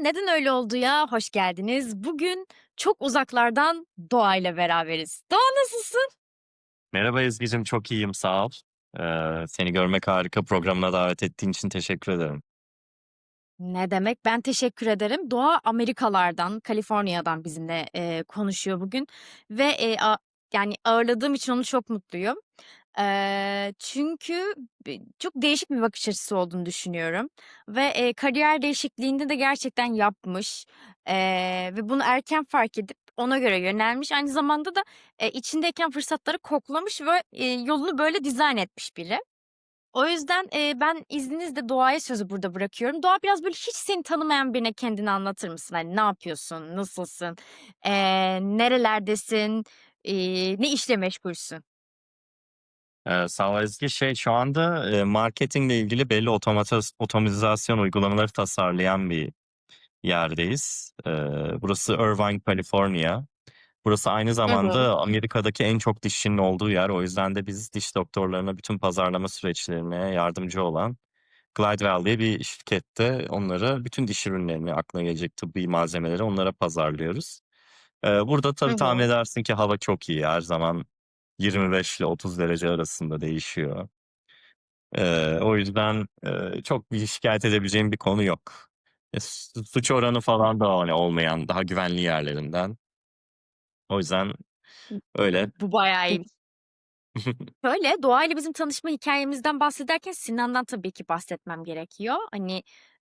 neden öyle oldu ya? Hoş geldiniz. Bugün çok uzaklardan Doğa ile beraberiz. Doğa nasılsın? Merhaba Ezgi'cim, çok iyiyim, sağ ol. Eee, seni görmek harika. Programına davet ettiğin için teşekkür ederim. Ne demek? Ben teşekkür ederim. Doğa Amerikalardan, Kaliforniya'dan bizimle eee, konuşuyor bugün ve eee, a- yani ağırladığım için onu çok mutluyum. Çünkü çok değişik bir bakış açısı olduğunu düşünüyorum ve eee, kariyer değişikliğinde de gerçekten yapmış eee, ve bunu erken fark edip ona göre yönelmiş. Aynı zamanda da eee, içindeyken fırsatları koklamış ve eee, yolunu böyle dizayn etmiş biri. O yüzden, eee, ben izninizle Doğa'ya sözü burada bırakıyorum. Doğa biraz böyle hiç seni tanımayan birine kendini anlatır mısın? Hani ne yapıyorsun, nasılsın, eee, nerelerdesin, eee, ne işle meşgulsün? Eee, sağ ol Ezgi. Şey, şu anda eee, marketingle ilgili belli otomatiz- otomizasyon uygulamaları tasarlayan bir yerdeyiz. Eee, burası Irvine, Kaliforniya. Burası aynı hı. zamanda Amerika'daki en çok dişçinin olduğu yer. O yüzden de biz diş doktorlarına bütün pazarlama süreçlerine yardımcı olan Glidewell diye bir şirkette onlara bütün diş ürünlerini, aklına gelecek tıbbi malzemeleri onlara pazarlıyoruz. Eee, burada tabii tahmin edersin ki hava çok iyi. Her zaman 25 ile 30 derece arasında değişiyor. Eee, o yüzden eee, çok bir şikayet edebileceğim bir konu yok. E, su- suç oranı falan da hani olmayan daha güvenli yerlerinden. O yüzden öyle. Bu bayağı iyiymiş. Şöyle, Doğa ile bizim tanışma hikâyemizden bahsederken Sinan'dan tabii ki bahsetmem gerekiyor. Hani,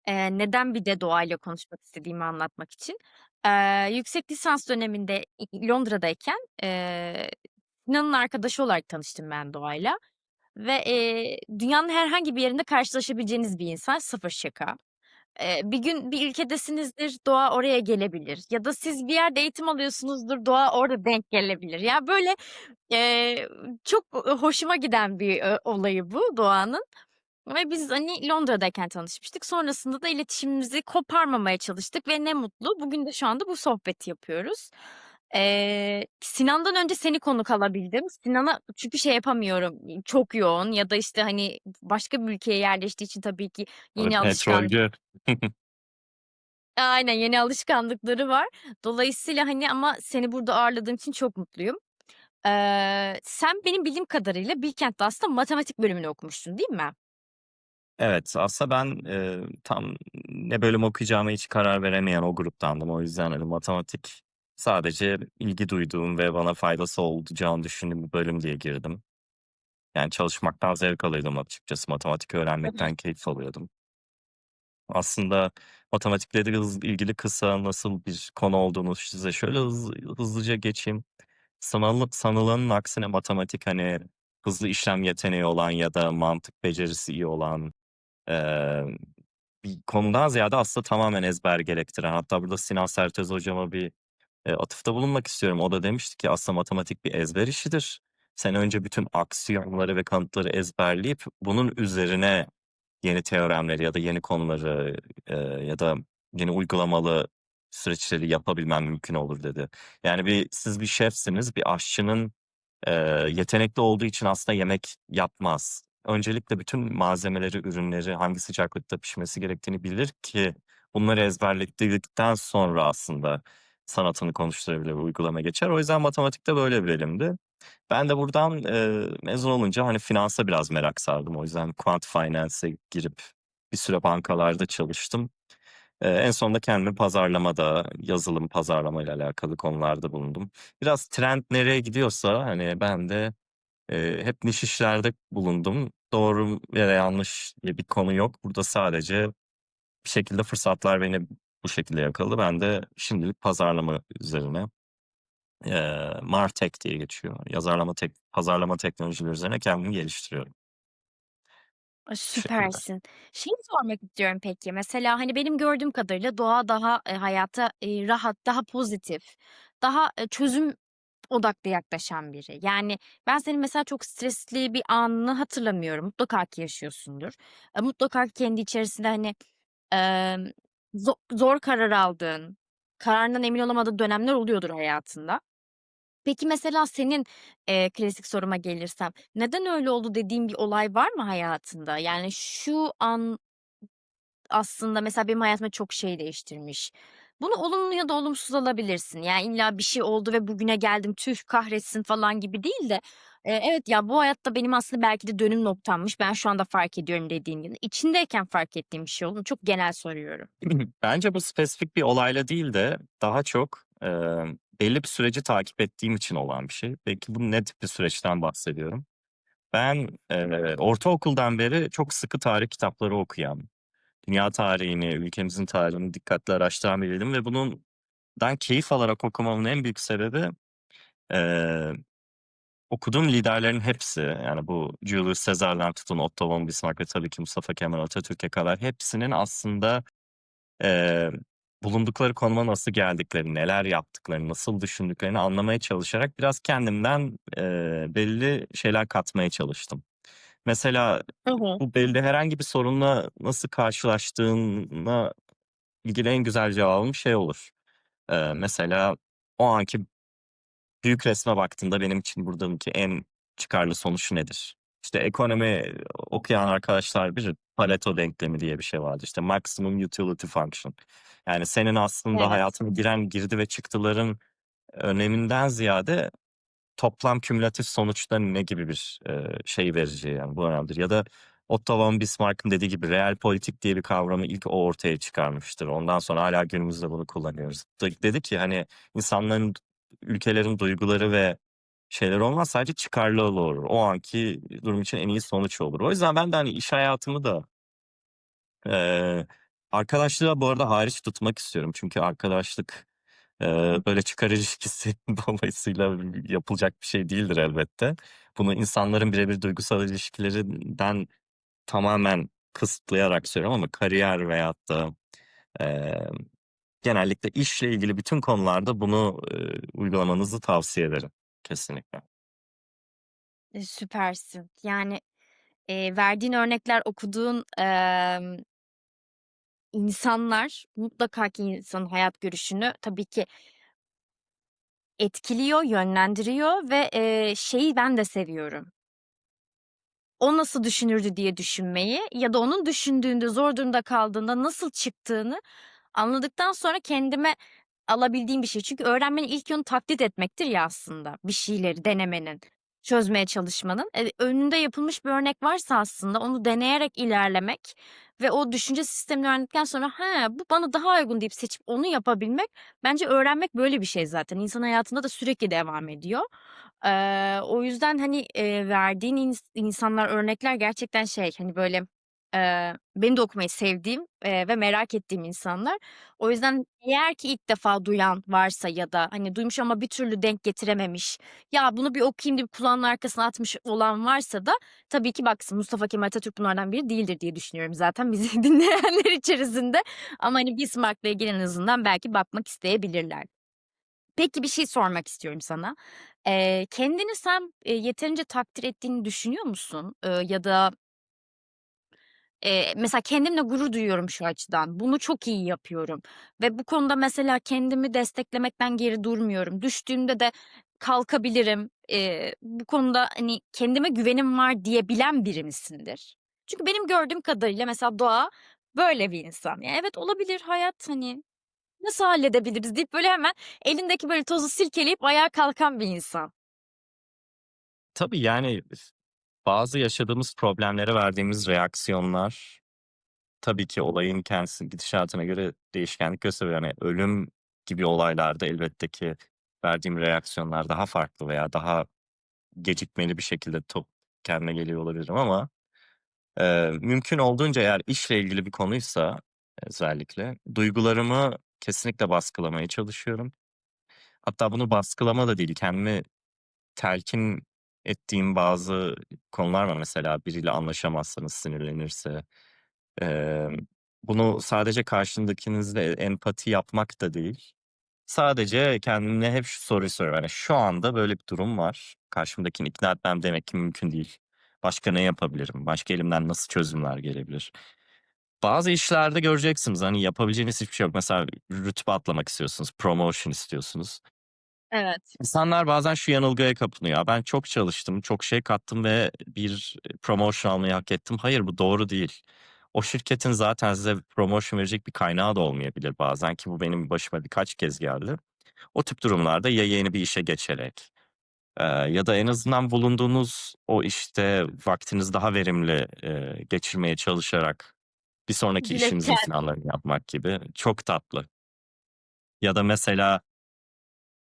eee, neden bir de Doğa ile konuşmak istediğimi anlatmak için. Eee, yüksek lisans döneminde i Londra'dayken, eee, Sinan'ın arkadaşı olarak tanıştım ben Doğa'yla ve, eee, dünyanın herhangi bir yerinde karşılaşabileceğiniz bir insan, sıfır şaka. Eee, bir gün bir ülkedesinizdir, Doğa oraya gelebilir ya da siz bir yerde eğitim alıyorsunuzdur, Doğa orada denk gelebilir. Ya, böyle, eee, çok, hoşuma giden bir, eee, olayı bu Doğa'nın ve biz, hani, Londra'dayken tanışmıştık. Sonrasında da iletişimimizi koparmamaya çalıştık ve ne mutlu. Bugün de şu anda bu sohbeti yapıyoruz. Eee, Sinan'dan önce seni konuk alabildim. Sinan'a çünkü şey yapamıyorum, çok yoğun ya da, işte, hani, başka bir ülkeye yerleştiği için tabii ki Tabii yeni alışkanlık petrolcü. Aynen, yeni alışkanlıkları var. Dolayısıyla, hani, ama seni burada ağırladığım için çok mutluyum. Eee, sen benim bildiğim kadarıyla Bilkent'te aslında matematik bölümünü okumuştun, değil mi? Evet, aslında ben eee, tam ne bölüm okuyacağıma hiç karar veremeyen o gruptandım. O yüzden hani matematik sadece ilgi duyduğum ve bana faydası olacağını düşündüğüm bir bölüm diye girdim. Yani çalışmaktan zevk alıyordum açıkçası. Matematik Hı hı. öğrenmekten keyif alıyordum. Aslında matematikle de hız- ilgili kısa nasıl bir konu olduğunu size şöyle hız- hızlıca geçeyim. Sanal, sanılanın aksine matematik hani hızlı işlem yeteneği olan ya da mantık becerisi iyi olan eee, bir konudan ziyade aslında tamamen ezber gerektiren. Hatta burada Sinan Sertez hocama bir e, atıfta bulunmak istiyorum. O da demişti ki aslında matematik bir ezber işidir. Sen önce bütün aksiyonları ve kanıtları ezberleyip bunun üzerine yeni teoremleri ya da yeni konuları e, ya da yeni uygulamalı süreçleri yapabilmen mümkün olur dedi. Yani bir siz bir şefsiniz, bir aşçının e, yetenekli olduğu için aslında yemek yapmaz. Öncelikle bütün malzemeleri, ürünleri hangi sıcaklıkta pişmesi gerektiğini bilir ki bunları ezberledikten sonra aslında sanatını konuşturabilir, uygulama geçer. O yüzden matematikte böyle bir bölümdü. Ben de buradan eee, mezun olunca hani finansa biraz merak sardım. O yüzden Quant Finance'e girip bir süre bankalarda çalıştım. Eee, en sonunda kendimi pazarlamada, yazılım pazarlama ile alakalı konularda bulundum. Biraz trend nereye gidiyorsa hani ben de eee, hep niş işlerde bulundum. Doğru ya da yanlış bir konu yok. Burada sadece bir şekilde fırsatlar beni bu şekilde yakaladı. Ben de şimdilik pazarlama üzerine eee MarTech diye geçiyor. Yazarlama tek pazarlama teknolojileri üzerine kendimi geliştiriyorum. A, Bu şekilde. süpersin. Şeyi sormak istiyorum peki, mesela, hani, benim gördüğüm kadarıyla Doğa daha, eee, hayata, eee, rahat, daha pozitif, daha, eee, çözüm odaklı yaklaşan biri. Yani, ben senin mesela çok stresli bir anını hatırlamıyorum. Mutlaka ki yaşıyorsundur. Eee, mutlaka ki kendi içerisinde, hani, emm, zo zor karar aldığın, kararından emin olamadığın dönemler oluyordur hayatında. Peki, mesela senin, eee, klasik soruma gelirsem, neden öyle oldu dediğin bir olay var mı hayatında? Yani, şu an aslında mesela benim hayatımda çok şey değiştirmiş. Bunu olumlu ya da olumsuz alabilirsin. Yani illa bir şey oldu ve bugüne geldim, tüh kahretsin falan gibi değil de, eee, evet ya bu hayatta benim aslında belki de dönüm noktammış. Ben şu anda fark ediyorum dediğin gibi. İçindeyken fark ettiğin bir şey oldu? Çok genel soruyorum. Bence bu spesifik bir olayla değil de daha çok, emm, belli bir süreci takip ettiğim için olan bir şey. Peki bu ne tip bir süreçten bahsediyorum? Ben, eee, ortaokuldan beri çok sıkı tarih kitapları okuyan, dünya tarihini, ülkemizin tarihini dikkatli araştıran biriydim ve bundan keyif alarak okumamın en büyük sebebi, eee, okuduğum liderlerin hepsi, yani bu Julius Caesar'dan tutun Otto von Bismarck ve tabii ki Mustafa Kemal Atatürk'e kadar hepsinin aslında, eee, bulundukları konuma nasıl geldiklerini, neler yaptıklarını, nasıl düşündüklerini anlamaya çalışarak biraz kendimden, eee, belli şeyler katmaya çalıştım. Mesela Hı hı. bu belli herhangi bir sorunla nasıl karşılaştığına ilgili en güzel cevabım şey olur. Eee, mesela o anki büyük resme baktığında benim için buradaki en çıkarlı sonuç nedir? İşte ekonomi okuyan arkadaşlar bilir, Pareto denklemi diye bir şey vardır. İşte maximum utility function. Yani senin aslında Evet. hayatına giren girdi ve çıktıların öneminden ziyade toplam kümülatif sonuçta ne gibi bir, eee, şey vereceği yani bu önemlidir. Ya da Otto von Bismarck'ın dediği gibi realpolitik diye bir kavramı ilk o ortaya çıkarmıştır. Ondan sonra hâlâ günümüzde bunu kullanıyoruz. Dedi ki hani insanların, ülkelerin duyguları ve şeyleri olmaz sadece çıkarları olur. O anki durum için en iyi sonuç olur. O yüzden ben de hani iş hayatımı da eee, arkadaşlığı bu arada hariç tutmak istiyorum. Çünkü arkadaşlık, eee, böyle çıkar ilişkisi dolayısıyla yapılacak bir şey değildir elbette. Bunu insanların birebir duygusal ilişkilerinden tamamen kısıtlayarak söylüyorum ama kariyer veyahut da, emm, genellikle işle ilgili bütün konularda bunu, eee, uygulamanızı tavsiye ederim kesinlikle. E, süpersin. Yani, eee, verdiğin örnekler, okuduğun, emm insanlar mutlaka ki insanın hayat görüşünü tabii ki etkiliyor, yönlendiriyor ve, eee, şeyi ben de seviyorum. O nasıl düşünürdü diye düşünmeyi ya da onun düşündüğünde, zor durumda kaldığında nasıl çıktığını anladıktan sonra kendime alabildiğim bir şey. Çünkü öğrenmenin ilk yolu taklit etmektir ya aslında bir şeyleri denemenin, çözmeye çalışmanın. Eee, önünde yapılmış bir örnek varsa aslında onu deneyerek ilerlemek ve o düşünce sistemini öğrendikten sonra, "He, bu bana daha uygun." deyip seçip onu yapabilmek, bence öğrenmek böyle bir şey zaten. İnsan hayatında da sürekli devam ediyor. Eee, o yüzden, hani, eee, verdiğin ins insanlar, örnekler gerçekten şey, hani, böyle, eee, benim de okumayı sevdiğim, eee, ve merak ettiğim insanlar. O yüzden eğer ki ilk defa duyan varsa ya da, hani, duymuş ama bir türlü denk getirememiş, "Ya, bunu bir okuyayım." deyip kulağının arkasına atmış olan varsa da tabii ki baksın. Mustafa Kemal Atatürk bunlardan biri değildir diye düşünüyorum zaten bizi dinleyenler içerisinde ama, hani, Bismarck'la ilgili en azından belki bakmak isteyebilirler. Peki, bir şey sormak istiyorum sana. Eee, kendini sen, eee, yeterince takdir ettiğini düşünüyor musun? Iıı, ya da Eee, mesela kendimle gurur duyuyorum şu açıdan. Bunu çok iyi yapıyorum ve bu konuda mesela kendimi desteklemekten geri durmuyorum. Düştüğümde de kalkabilirim. Eee, bu konuda, hani, kendime güvenim var diyebilen biri misindir? Çünkü benim gördüğüm kadarıyla mesela Doğa böyle bir insan. Ya, evet, olabilir hayat, hani, nasıl halledebiliriz deyip böyle hemen elindeki böyle tozu silkeleyip ayağa kalkan bir insan. Tabii, yani, bazı yaşadığımız problemlere verdiğimiz reaksiyonlar tabii ki olayın kendisi gidişatına göre değişkenlik gösteriyor. Yani ölüm gibi olaylarda elbette ki verdiğim reaksiyonlar daha farklı veya daha gecikmeli bir şekilde top kendime geliyor olabilirim ama, eee, mümkün olduğunca eğer işle ilgili bir konuysa özellikle duygularımı kesinlikle baskılamaya çalışıyorum. Hatta bunu baskılama da değil, kendime telkin ettiğim bazı konular var. Mesela biriyle anlaşamazsanız, sinirlenirse, emm, bunu sadece karşındakinizle empati yapmak da değil, sadece kendime hep şu soruyu soruyorum. Hani, şu anda böyle bir durum var. Karşımdakini ikna etmem demek ki mümkün değil. Başka ne yapabilirim? Başka elimden nasıl çözümler gelebilir? Bazı işlerde göreceksiniz, hani, yapabileceğiniz hiçbir şey yok. Mesela rütbe atlamak istiyorsunuz, promotion istiyorsunuz. Evet. İnsanlar bazen şu yanılgıya kapılıyor. "Ya, ben çok çalıştım, çok şey kattım ve bir promotion almayı hak ettim." Hayır, bu doğru değil. o şirketin zaten size promotion verecek bir kaynağı da olmayabilir bazen ki bu benim başıma birkaç kez geldi. O tip durumlarda ya yeni bir işe geçerek, ya da en azından bulunduğunuz o işte vaktinizi daha verimli, geçirmeye çalışarak bir sonraki işinizin planlarını yapmak gibi çok tatlı. Ya da mesela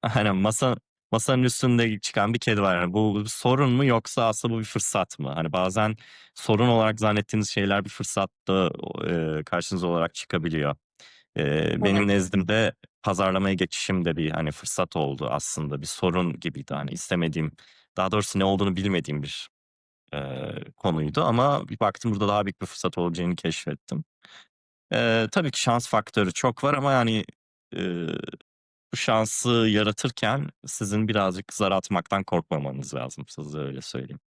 Aynen masa masanın üstünde çıkan bir kedi var. Yani bu sorun mu yoksa aslında bu bir fırsat mı? Hani bazen sorun olarak zannettiğiniz şeyler bir fırsatta, eee, karşınıza olarak çıkabiliyor. Evet. benim nezdimde pazarlamaya geçişim de bir, hani, fırsat oldu aslında. Bir sorun gibiydi. Hani istemediğim, daha doğrusu ne olduğunu bilmediğim bir, eee, konuydu ama bir baktım burada daha büyük bir fırsat olacağını keşfettim. Eee, tabii ki şans faktörü çok var ama yani, bu şansı yaratırken sizin birazcık zar atmaktan korkmamanız lazım. Size öyle söyleyeyim.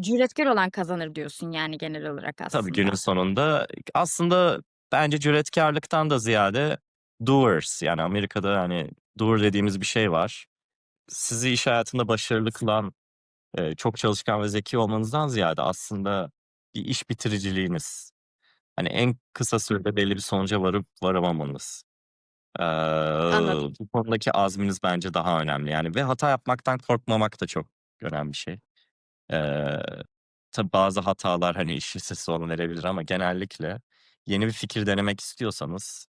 Cüretkar olan kazanır diyorsun yani genel olarak Tabii günün aslında. sonunda aslında bence cüretkârlıktan da ziyade doers yani Amerika'da, hani, doer dediğimiz bir şey var. Sizi iş hayatında başarılı kılan, eee, çok çalışkan ve zeki olmanızdan ziyade aslında bir iş bitiriciliğiniz. Hani en kısa sürede belli bir sonuca varıp varamamanız. Eee, Anladım. bu konudaki azminiz bence daha önemli yani ve hata yapmaktan korkmamak da çok önemli bir şey. Eee, tabii bazı hatalar, hani, işi size sorun verebilir ama genellikle yeni bir fikir denemek istiyorsanız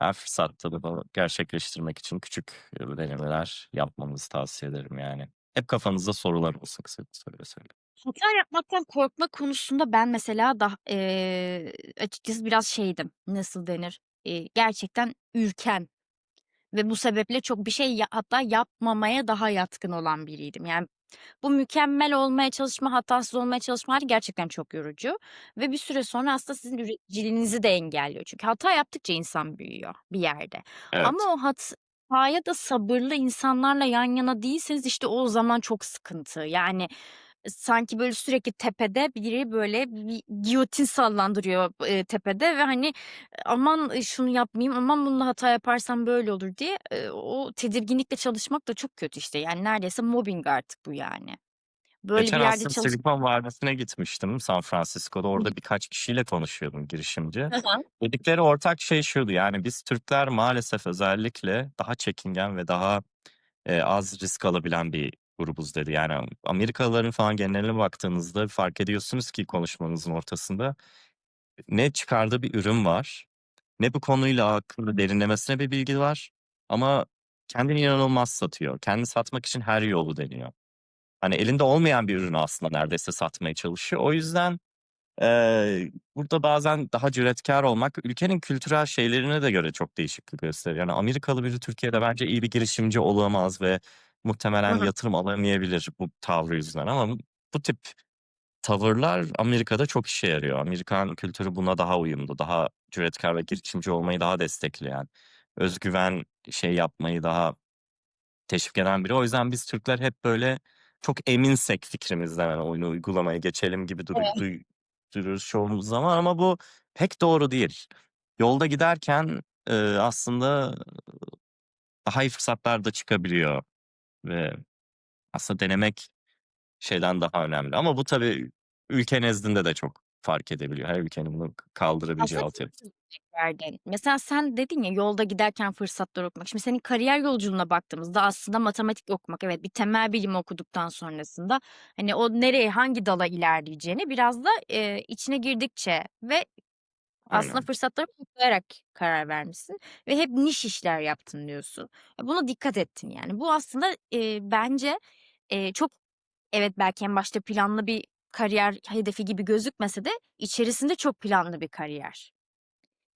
her fırsatta bunu gerçekleştirmek için küçük, eee, denemeler yapmanızı tavsiye ederim yani. Hep kafanızda sorular olsun kısacası öyle söyleyeyim. Hata yapmaktan korkma konusunda ben mesela dah eee, açıkçası biraz şeydim, nasıl denir, eee, gerçekten ürken ve bu sebeple çok bir şey ya hatta yapmamaya daha yatkın olan biriydim. Yani bu mükemmel olmaya çalışma, hatasız olmaya çalışma hâli gerçekten çok yorucu ve bir süre sonra aslında sizin üreticiliğinizi de engelliyor. Çünkü hata yaptıkça insan büyüyor bir yerde ama Evet. o hataya da sabırlı insanlarla yan yana değilseniz işte o zaman çok sıkıntı. Yani sanki böyle sürekli tepede biri böyle bir giyotin sallandırıyor, tepede ve hani aman şunu yapmayayım, aman bunda hata yaparsam böyle olur diye, o tedirginlikle çalışmak da çok kötü işte. Yani neredeyse mobbing artık bu yani. Böyle bir Geçen yerde aslında çalış Silikon Vadisi'ne gitmiştim San Francisco'da. Hı. Orada birkaç kişiyle konuşuyordum girişimci. Hı hı. Dedikleri ortak şey şuydu, yani biz Türkler maalesef özellikle daha çekingen ve daha, eee, az risk alabilen bir grubuz dedi. Yani Amerikalıların falan geneline baktığınızda fark ediyorsunuz ki konuşmanızın ortasında ne çıkardığı bir ürün var, ne bu konuyla hakkında derinlemesine bir bilgi var ama kendini inanılmaz satıyor. Kendini satmak için her yolu deniyor. Hani elinde olmayan bir ürünü aslında neredeyse satmaya çalışıyor. O yüzden, eee, burada bazen daha cüretkâr olmak ülkenin kültürel şeylerine de göre çok değişiklik gösteriyor. Yani Amerikalı biri Türkiye'de bence iyi bir girişimci olamaz ve muhtemelen hı. yatırım alamayabilir bu tavrı yüzünden ama bu tip tavırlar Amerika'da çok işe yarıyor. Amerikan kültürü buna daha uyumlu, daha cüretkâr ve girişimci olmayı daha destekleyen, öz güven şey yapmayı daha teşvik eden biri. O yüzden biz Türkler hep böyle çok eminsek fikrimizden hani onu uygulamaya geçelim gibi duru Evet. duy dururuz çoğumuz zaman ama bu pek doğru değil. Yolda giderken, eee, aslında daha iyi fırsatlar da çıkabiliyor ve aslında denemek şeyden daha önemli ama bu tabii ülke nezdinde de çok fark edebiliyor. Her ülkenin bunu kaldırabileceği Aslında altyapısı. verdin. Mesela sen dedin ya yolda giderken fırsatlar okumak. Şimdi senin kariyer yolculuğuna baktığımızda aslında matematik okumak, evet bir temel bilim okuduktan sonrasında hani o nereye, hangi dala ilerleyeceğini biraz da, eee, içine girdikçe ve aslında Aynen. fırsatları koklayarak karar vermişsin ve hep niş işler yaptım diyorsun. E, buna dikkat ettin yani. Bu aslında, eee, bence, eee, çok evet belki en başta planlı bir kariyer hedefi gibi gözükmese de içerisinde çok planlı bir kariyer.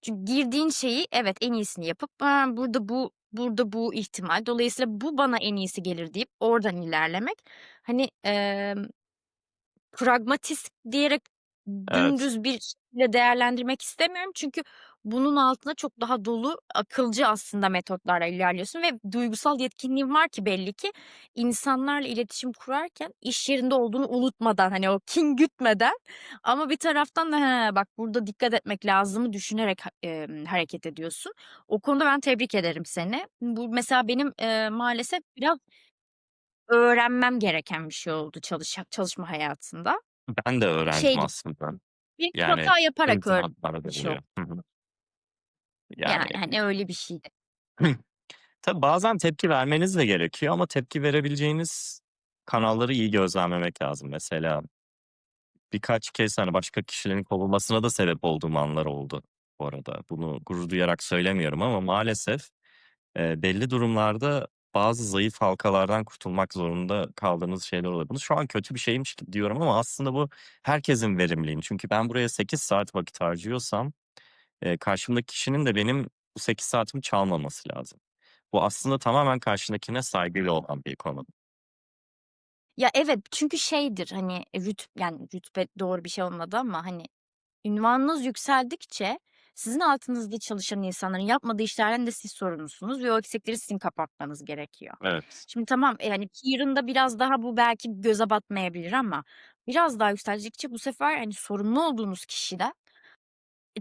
Çünkü girdiğin şeyi evet en iyisini yapıp, burada bu burada bu ihtimal, dolayısıyla bu bana en iyisi gelir deyip oradan ilerlemek hani, emm pragmatist diyerek Evet. dümdüz bir şekilde değerlendirmek istemiyorum. Çünkü bunun altında çok daha dolu, akılcı aslında metotlarla ilerliyorsun ve duygusal yetkinliğin var ki belli ki insanlarla iletişim kurarken iş yerinde olduğunu unutmadan, hani o kin gütmeden ama bir taraftan da he, bak burada dikkat etmek lazımı düşünerek ha hareket ediyorsun. O konuda ben tebrik ederim seni. Bu mesela benim, eee, maalesef biraz öğrenmem gereken bir şey oldu çalışa çalışma hayatında. Ben de öğrendim Şeydi aslında. Bir Yani hata yaparak eğitim öğrenmiş. Hı hı. Yani Yani, hani, öyle bir şeydi. Tabii bazen tepki vermeniz de gerekiyor ama tepki verebileceğiniz kanalları iyi gözlemlemek lazım. Mesela birkaç kez, hani, başka kişilerin kovulmasına da sebep olduğum anlar oldu bu arada. Bunu gurur duyarak söylemiyorum ama maalesef, eee, belli durumlarda bazı zayıf halkalardan kurtulmak zorunda kaldığınız şeyler oluyor. Bunu şu an kötü bir şeymiş gibi diyorum ama aslında bu herkesin verimliliğini Çünkü ben buraya 8 saat vakit harcıyorsam, eee, karşımdaki kişinin de benim bu 8 saatimi çalmaması lazım. Bu aslında tamamen karşındakine saygıyla olan bir konu. Ya, evet, çünkü şeydir, hani, rüt yani, rütbe doğru bir şey olmadı ama, hani, ünvanınız yükseldikçe sizin altınızda çalışan insanların yapmadığı işlerden de siz sorumlusunuz ve o eksikleri sizin kapatmanız gerekiyor. Evet. Şimdi tamam, yani, peer'ında biraz daha bu belki göze batmayabilir ama biraz daha yükseldikçe bu sefer, hani, sorumlu olduğunuz kişiden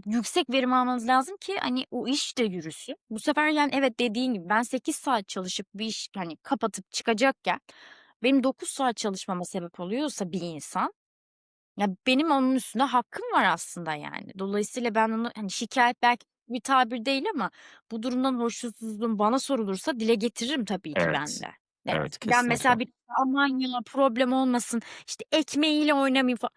yüksek verim almanız lazım ki, hani, o iş de yürüsün. Bu sefer, yani, evet, dediğin gibi ben 8 saat çalışıp bir iş, hani, kapatıp çıkacakken benim 9 saat çalışmama sebep oluyorsa bir insan, ya, benim onun üstünde hakkım var aslında, yani. Dolayısıyla ben onu, hani, şikâyet belki bir tabir değil ama bu durumdan hoşnutsuzluğum bana sorulursa dile getiririm tabii ki ben Evet. de. Evet. Evet, Ben mesela kesinlikle. bir aman ya problem olmasın, işte, ekmeğiyle oynamayayım fa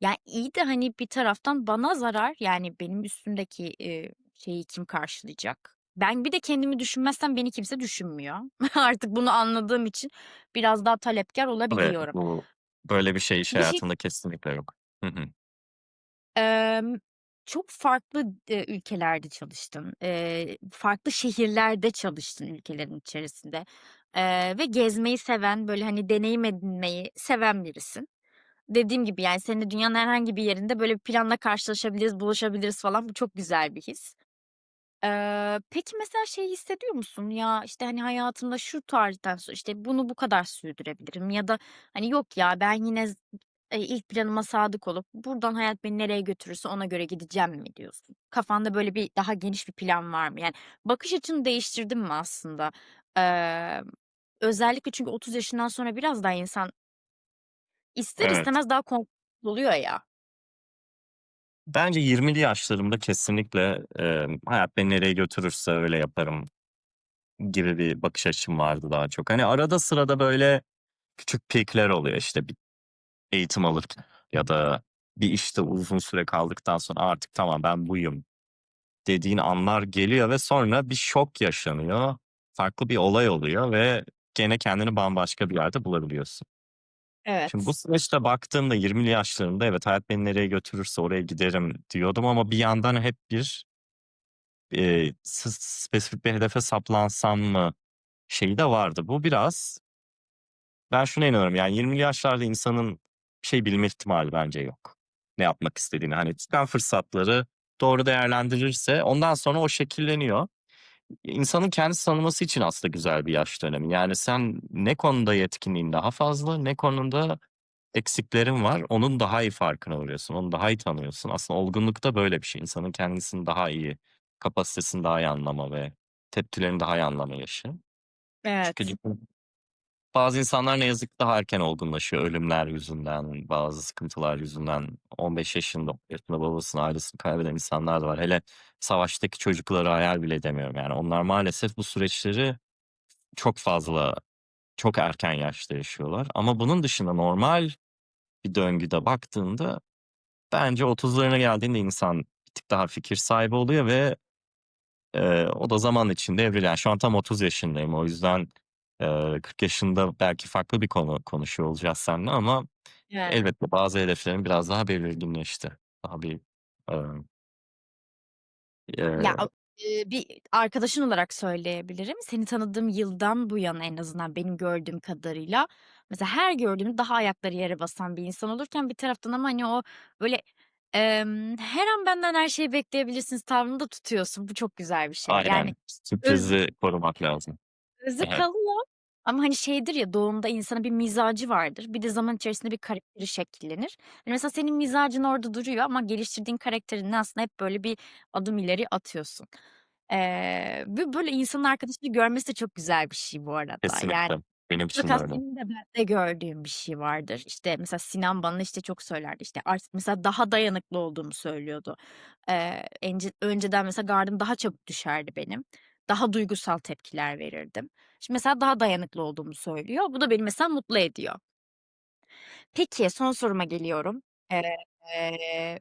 Ya, iyi de, hani, bir taraftan bana zarar, yani, benim üstümdeki, eee, şeyi kim karşılayacak? Ben bir de kendimi düşünmezsem beni kimse düşünmüyor. Artık bunu anladığım için biraz daha talepkâr Tabii, olabiliyorum. bu böyle bir şey iş Bir şey hayatında kesinlikle yok. Hı hı. Emm, çok farklı, eee, ülkelerde çalıştım. Eee, farklı şehirlerde çalıştım ülkelerin içerisinde, eee, ve gezmeyi seven, böyle, hani, deneyim edinmeyi seven birisin. Dediğim gibi, yani, seninle dünyanın herhangi bir yerinde böyle bir planla karşılaşabiliriz, buluşabiliriz falan. Bu çok güzel bir his. Eee, peki mesela şeyi hissediyor musun? Ya, işte, hani, hayatımda şu tarihten sonra, işte, bunu bu kadar sürdürebilirim ya da, hani, yok ya ben yine z eee, ilk planıma sadık olup buradan hayat beni nereye götürürse ona göre gideceğim mi diyorsun? Kafanda böyle bir daha geniş bir plan var mı? Yani, bakış açını değiştirdin mi aslında? Emm, özellikle çünkü 30 yaşından sonra biraz daha insan ister Evet. istemez daha oluyor ya. Bence 20'li yaşlarımda kesinlikle, emm, hayat beni nereye götürürse öyle yaparım gibi bir bakış açım vardı daha çok. Hani, arada sırada böyle küçük peak'ler oluyor, işte, bir eğitim alırken ya da bir işte uzun süre kaldıktan sonra artık tamam ben buyum dediğin anlar geliyor ve sonra bir şok yaşanıyor. Farklı bir olay oluyor ve gene kendini bambaşka bir yerde bulabiliyorsun. Şimdi bu süreçte baktığımda 20'li yaşlarımda evet, hayat beni nereye götürürse oraya giderim diyordum ama bir yandan hep bir, eee, spesifik bir hedefe saplansam mı şeyi de vardı. Bu biraz ben şuna inanıyorum, yani 20'li yaşlarda insanın şey bilme ihtimali bence yok. Ne yapmak istediğini. Hani çıkan fırsatları doğru değerlendirirse ondan sonra o şekilleniyor. İnsanın kendisi tanıması için aslında güzel bir yaş dönemi. Yani sen ne konuda yetkinliğin daha fazla, ne konuda eksiklerin var, onun daha iyi farkına varıyorsun, onu daha iyi tanıyorsun. Aslında olgunluk da böyle bir şey. İnsanın kendisini daha iyi, kapasitesini daha iyi anlama ve tepkilerini daha iyi anlama yaşı. Çünkü Evet. bazı insanlar ne yazık ki daha erken olgunlaşıyor ölümler yüzünden, bazı sıkıntılar yüzünden. 15 yaşında, 10 yaşında babasını, ailesini kaybeden insanlar da var. Hele savaştaki çocukları hayal bile edemiyorum. Yani onlar maalesef bu süreçleri çok fazla, çok erken yaşta yaşıyorlar. Ama bunun dışında normal bir döngüde baktığında bence 30'larına geldiğinde insan bir tık daha fikir sahibi oluyor ve, eee, o da zaman içinde evriliyor. Yani şu an tam 30 yaşındayım. O yüzden, eee, 40 yaşında belki farklı bir konu konuşuyor olacağız seninle ama Evet. elbette bazı hedeflerim biraz daha belirginleşti. Daha bir, emm Ya, eee a eee, bir arkadaşın olarak söyleyebilirim. Seni tanıdığım yıldan bu yana en azından benim gördüğüm kadarıyla mesela her gördüğümde daha ayakları yere basan bir insan olurken bir taraftan ama, hani, o böyle, emm, her an benden her şeyi bekleyebilirsiniz tavrını da tutuyorsun. Bu çok güzel bir şey. Yani Aynen, öz sürprizi korumak lazım. özü Evet. kalıyor ama, hani, şeydir ya doğumda insanın bir mizacı vardır. Bir de zaman içerisinde bir karakteri şekillenir. Hani, mesela senin mizacın orada duruyor ama geliştirdiğin karakterinle aslında hep böyle bir adım ileri atıyorsun. Eee, ve böyle insanın arkadaşını görmesi de çok güzel bir şey bu arada. Yani Kesinlikle. Benim için de Mutlaka öyle. senin de bende gördüğün bir şey vardır. İşte, mesela Sinan bana, işte, çok söylerdi. İşte, artık mesela daha dayanıklı olduğumu söylüyordu. Eee, ence önceden mesela gardım daha çabuk düşerdi benim. Daha duygusal tepkiler verirdim. Şimdi mesela daha dayanıklı olduğumu söylüyor. Bu da beni mesela mutlu ediyor. Peki, son soruma geliyorum. Eee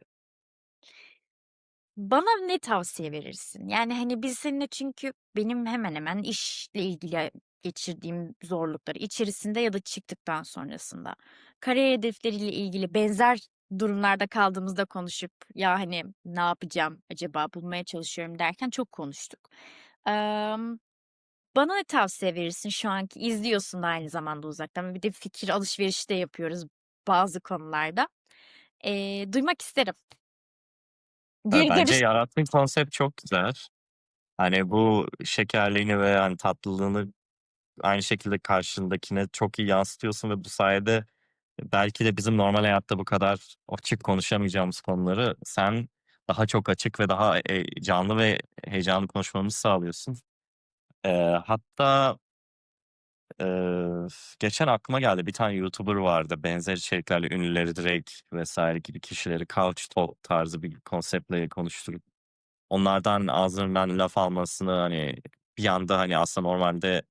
bana ne tavsiye verirsin? Yani, hani, biz seninle çünkü benim hemen hemen işle ilgili geçirdiğim zorlukları içerisinde ya da çıktıktan sonrasında, kariyer hedefleriyle ilgili benzer durumlarda kaldığımızda konuşup, "Ya, hani, ne yapacağım acaba, bulmaya çalışıyorum." derken çok konuştuk. Emm, bana ne tavsiye verirsin şu anki izliyorsun da aynı zamanda uzaktan. Bir de fikir alışverişi de yapıyoruz bazı konularda. Eee, duymak isterim. Eee, Geri bence dönüş yarattığın konsept çok güzel. Hani, bu şekerliğini ve, hani, tatlılığını aynı şekilde karşındakine çok iyi yansıtıyorsun ve bu sayede belki de bizim normal hayatta bu kadar açık konuşamayacağımız konuları sen daha çok açık ve daha, eee, canlı ve heyecanlı konuşmamızı sağlıyorsun. Eee, hatta eee, geçen aklıma geldi. Bir tane YouTuber vardı. Benzer içeriklerle ünlüleri Drake vs. gibi kişileri couch talk tarzı bir konseptle konuşturup onlardan ağzından laf almasını, hani, bir anda, hani, aslında normalde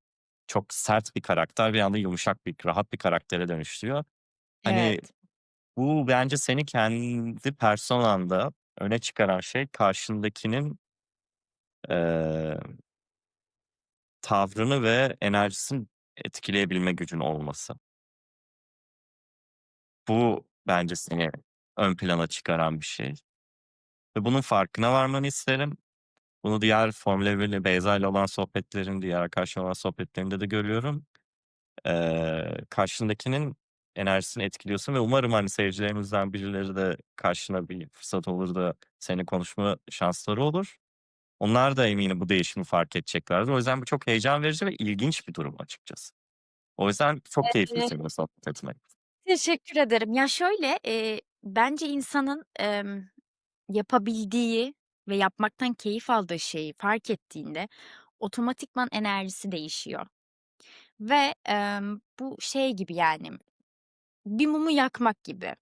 çok sert bir karakter, bir anda yumuşak bir, rahat bir karaktere dönüştürüyor. Hani, Evet. bu bence seni kendi personanda öne çıkaran şey karşındakinin eee tavrını ve enerjisini etkileyebilme gücün olması. Bu bence seni ön plana çıkaran bir şey ve bunun farkına varmanı isterim. Bunu diğer Formula 1'li Beyza'yla olan sohbetlerin, diğer arkadaşlarımla olan sohbetlerinde de görüyorum. Eee, karşındakinin enerjisini etkiliyorsun ve umarım, hani, seyircilerimizden birileri de karşına bir fırsat olur da seninle konuşma şansları olur. Onlar da eminim bu değişimi fark edeceklerdir. O yüzden bu çok heyecan verici ve ilginç bir durum açıkçası. O yüzden çok keyifli Eee seninle sohbet etmek. Teşekkür ederim. Ya, şöyle, eee, bence insanın, emm, yapabildiği ve yapmaktan keyif aldığı şeyi fark ettiğinde otomatikman enerjisi değişiyor ve, emm, bu şey gibi, yani, bir mumu yakmak gibi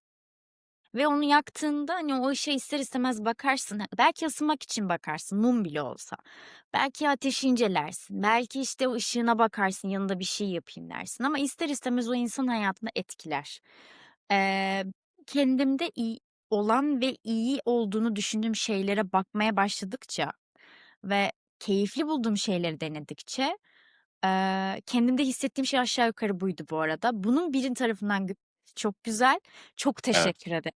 ve onu yaktığında, hani, o ışığa ister istemez bakarsın. Belki ısınmak için bakarsın, mum bile olsa. Belki ateşi incelersin. Belki, işte, o ışığına bakarsın, yanında bir şey yapayım dersin ama ister istemez o insanın hayatını etkiler. Eee, kendimde iyi olan ve iyi olduğunu düşündüğüm şeylere bakmaya başladıkça ve keyifli bulduğum şeyleri denedikçe, kendimde hissettiğim şey aşağı yukarı buydu bu arada. Bunun birinin tarafından çok güzel, çok Evet. teşekkür ederim.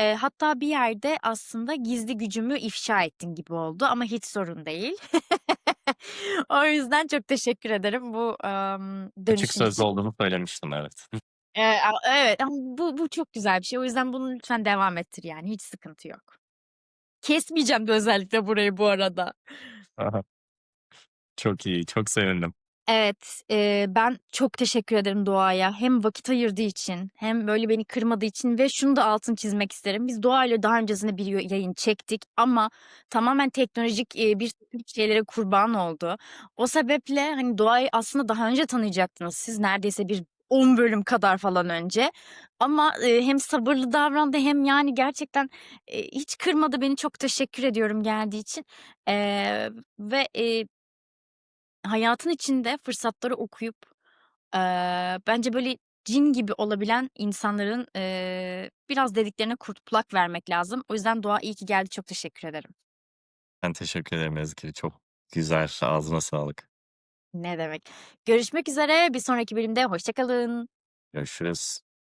Eee, hatta bir yerde aslında gizli gücümü ifşa ettin gibi oldu ama hiç sorun değil. O yüzden çok teşekkür ederim bu, emm, Açık dönüşün sözlü için. olduğunu söylemiştin, evet. Eee, a evet ama bu bu çok güzel bir şey. O yüzden bunu lütfen devam ettir, yani, hiç sıkıntı yok. Kesmeyeceğim de özellikle burayı bu arada. Çok iyi, çok sevindim. Evet, eee, ben çok teşekkür ederim doğaya hem vakit ayırdığı için hem böyle beni kırmadığı için ve şunu da altını çizmek isterim. Biz doğayla daha öncesinde bir yayın çektik ama tamamen teknolojik, eee, birtakım şeylere kurban oldu. O sebeple, hani, doğayı aslında daha önce tanıyacaktınız siz neredeyse bir 10 bölüm kadar falan önce ama, eee, hem sabırlı davrandı hem, yani, gerçekten, eee, hiç kırmadı beni. Çok teşekkür ediyorum geldiği için, eee, ve, eee hayatın içinde fırsatları okuyup, eee, bence böyle cin gibi olabilen insanların, eee, biraz dediklerine kurt kulak vermek lazım. O yüzden doğa iyi ki geldi. Çok teşekkür ederim. Ben teşekkür ederim Ezgi. Çok güzel, ağzına sağlık. Ne demek. Görüşmek üzere, bir sonraki bölümde hoşça kalın. Görüşürüz.